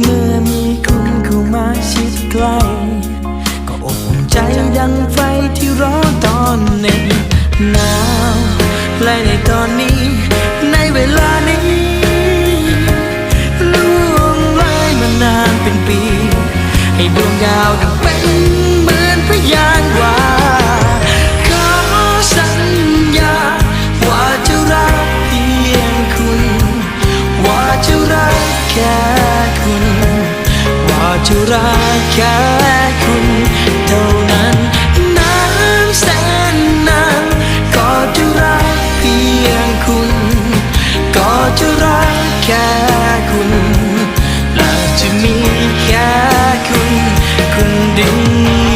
เมื่อมีคุณเข้ามาชิดใกล้ก็อบอุ่นใจดังไฟที่ร้อนตอนหน็บหนาวและในตอนนี้ จะรักแค่คุณเท่านั้นนานแสนนานก็จะรักเพียงคุณ ก็จะรักแค่คุณและจะมีแค่คุณคนเดียว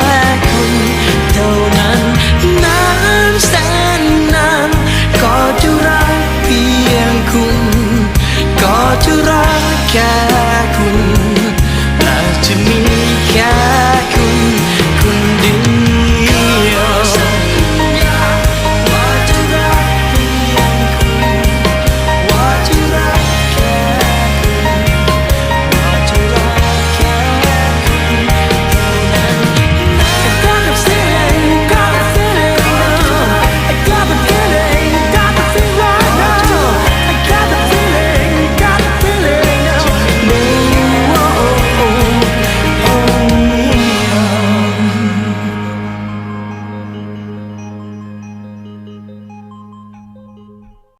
ก็จะรักแก